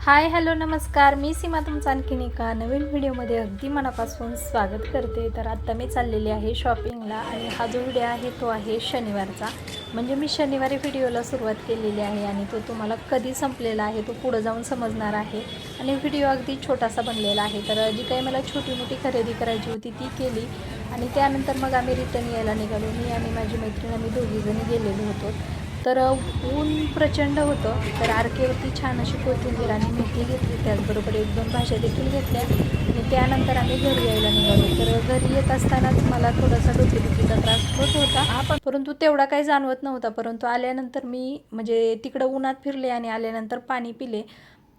Hi hello नमस्कार. मी सीमा तुमचं आणखीन एका नवीन व्हिडिओमध्ये अगदी मनापासून स्वागत करते. तर आत्ता मी चाललेली आहे शॉपिंगला आणि हा जो व्हिडिओ आहे तो आहे शनिवारचा. म्हणजे मी शनिवारी व्हिडिओला सुरुवात केलेली आहे आणि तो तुम्हाला कधी संपलेला आहे तो पुढं जाऊन समजणार आहे. आणि व्हिडिओ अगदी छोटासा बनलेला आहे. तर जी काही मला छोटी मोठी खरेदी करायची होती ती केली. आणि त्यानंतर मग आम्ही रिटर्न यायला निघालो. मी आणि माझी मैत्रीण आम्ही दोघीजणी गेलेलो होतो. तर ऊन प्रचंड होतं तर आरकेवरती छान अशी कोथिंबीर आणि मेथी घेतली त्याचबरोबर एक दोन भाज्या देखील घेतल्या. आणि त्यानंतर आम्ही घरी यायला निघालो. तर घरी येत असतानाच मला थोडासा डोकेदुखीचा त्रास होत होता. आपण परंतु तेवढा काही जाणवत नव्हता. परंतु आल्यानंतर मी म्हणजे तिकडं उन्हात फिरले आणि आल्यानंतर पाणी पिले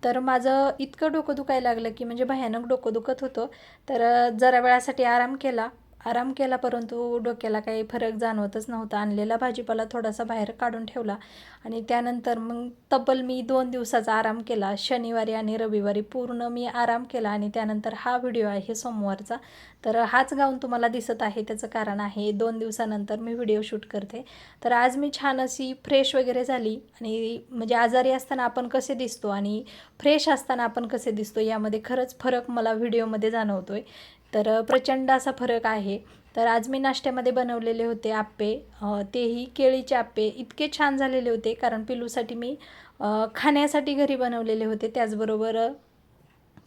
तर माझं इतकं डोकं दुखायला लागलं की म्हणजे भयानक डोकं दुखत होतं. तर जरा वेळासाठी आराम केला. आराम केला परंतु डोक्याला काही फरक जाणवतच नव्हता. आणलेला भाजीपाला थोडासा बाहेर काढून ठेवला आणि त्यानंतर मग तब्बल मी दोन दिवसाचा आराम केला. शनिवारी आणि रविवारी पूर्ण मी आराम केला आणि त्यानंतर हा व्हिडिओ आहे सोमवारचा. तर हाच गाऊन तुम्हाला दिसत आहे त्याचं कारण आहे दोन दिवसानंतर मी व्हिडिओ शूट करते. तर आज मी छान अशी फ्रेश वगैरे झाली आणि म्हणजे आजारी असताना आपण कसे दिसतो आणि फ्रेश असताना आपण कसे दिसतो यामध्ये खरंच फरक मला व्हिडिओमध्ये जाणवतो आहे तर प्रचंड असा फरक आहे. तर आज मी नाश्त्यामध्ये बनवलेले होते आप्पे. तेही केळीचे आप्पे इतके छान झालेले होते कारण पिलूसाठी मी खाण्यासाठी घरी बनवलेले होते. त्याचबरोबर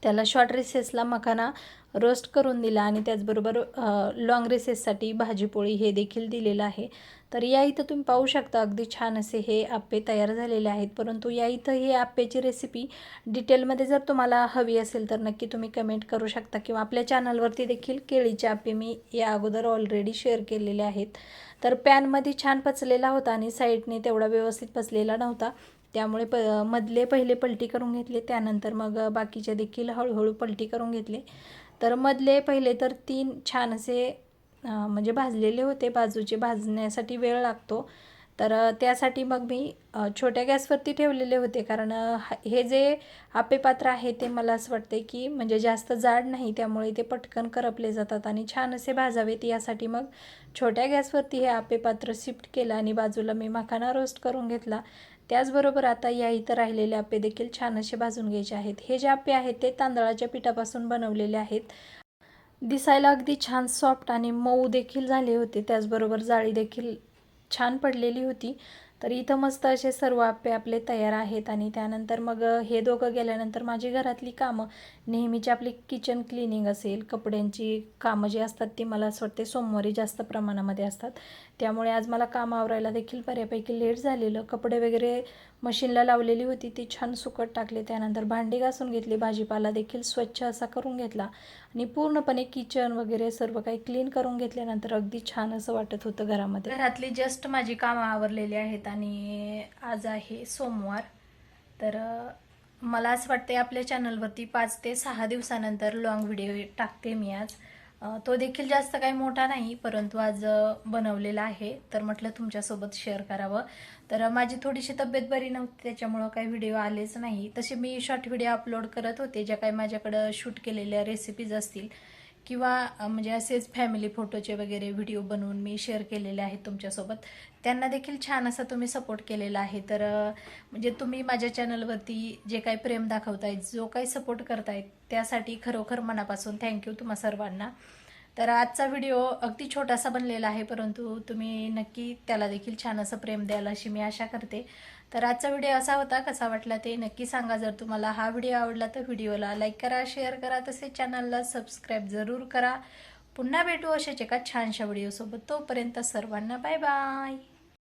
त्याला शॉर्ट रेसेसला मखाना रोस्ट करून दिला आणि त्याचबरोबर लॉंग रेसेससाठी भाजीपोळी हे देखील दिलेलं आहे. तर या इथं तुम्ही पाहू शकता अगदी छान असे हे आप्पे तयार झालेले आहेत. परंतु या इथं हे आप्पेची रेसिपी डिटेलमध्ये जर तुम्हाला हवी असेल तर नक्की तुम्ही कमेंट करू शकता किंवा आपल्या चॅनलवरती देखील केळीचे आप्पे मी या अगोदर ऑलरेडी शेअर केलेले आहेत. तर पॅनमध्ये छान पचलेला होता आणि साईडने तेवढा व्यवस्थित पचलेला नव्हता. त्यामुळे प मधले पहिले पलटी करून घेतले त्यानंतर मग बाकीचे देखील हळूहळू पलटी करून घेतले. तर मधले पहिले तर तीन छान असे म्हणजे भाजलेले होते बाजूचे भाजण्यासाठी वेळ लागतो. तर त्यासाठी मग मी छोट्या गॅसवरती ठेवलेले होते. कारण हा- हे जे आपे पात्र आहे ते मला असं वाटते की म्हणजे जास्त जाड नाही त्यामुळे ते पटकन करपले जातात आणि छान असे भाजावेत. यासाठी मग छोट्या गॅसवरती हे आपे पात्र शिफ्ट केलं आणि बाजूला मी मखाना रोस्ट करून घेतला. त्याचबरोबर आता या इथं राहिलेले आप्पे देखील छान असे भाजून घ्यायचे आहेत. हे जे आप्पे आहेत ते तांदळाच्या पिठापासून बनवलेले आहेत. दिसायला अगदी छान सॉफ्ट आणि मऊ देखील झाले होते. त्याचबरोबर जाळी देखील छान पडलेली होती. तर इथं मस्त असे सर्व आप्पे आपले तयार आहेत आणि त्यानंतर मग हे दोघं गेल्यानंतर माझी घरातली कामं. नेहमीची आपली किचन क्लिनिंग असेल कपड्यांची कामं जी असतात ती मला असं वाटते सोमवारी जास्त प्रमाणामध्ये असतात. त्यामुळे आज मला काम आवरायला देखील बऱ्यापैकी लेट झालेलं. कपडे वगैरे मशीनला लावलेली होती ती छान सुकट टाकले. त्यानंतर भांडी घासून घेतली भाजीपाला देखील स्वच्छ असा करून घेतला. आणि पूर्णपणे किचन वगैरे सर्व काही क्लीन करून घेतल्यानंतर अगदी छान असं वाटत होतं घरामध्ये. घरातली जस्ट माझी कामं आवरलेली आहेत आणि आज आहे सोमवार. तर मला असं वाटते आपल्या चॅनलवरती पाच ते सहा दिवसानंतर लॉंग व्हिडिओ टाकते मी आज. तो देखील जास्त काही मोठा नाही परंतु आज बनवलेला आहे. तर म्हटलं तुमच्यासोबत शेअर करावं. तर माझी थोडीशी तब्येत बरी नव्हती त्याच्यामुळं काही व्हिडिओ आलेच नाही. तसे मी शॉर्ट व्हिडिओ अपलोड करत होते ज्या काही माझ्याकडं शूट केलेल्या रेसिपीज असतील. किंवा म्हणजे असेच फॅमिली फोटोचे वगैरे व्हिडिओ बनवून मी शेअर केलेले आहेत तुमच्यासोबत. त्यांना देखील छान असा तुम्ही सपोर्ट केलेला आहे. तर म्हणजे तुम्ही माझ्या चॅनलवरती जे काही प्रेम दाखवतायत जो काही सपोर्ट करतायत त्यासाठी खरोखर मनापासून थँक्यू तुम्हा सर्वांना. तर आजचा व्हिडिओ अगदी छोटासा बनलेला आहे परंतु तुम्ही नक्की त्याला देखील छान असं प्रेम द्याल अशी मी आशा करते. तर आजचा व्हिडिओ असा होता कसा वाटला ते नक्की सांगा. जर तुम्हाला हा व्हिडिओ आवडला तर व्हिडिओला लाईक करा शेअर करा तसेच चॅनलला सबस्क्राईब जरूर करा. पुन्हा भेटू अशाच एका छानशा व्हिडिओसोबत. तोपर्यंत सर्वांना बाय बाय.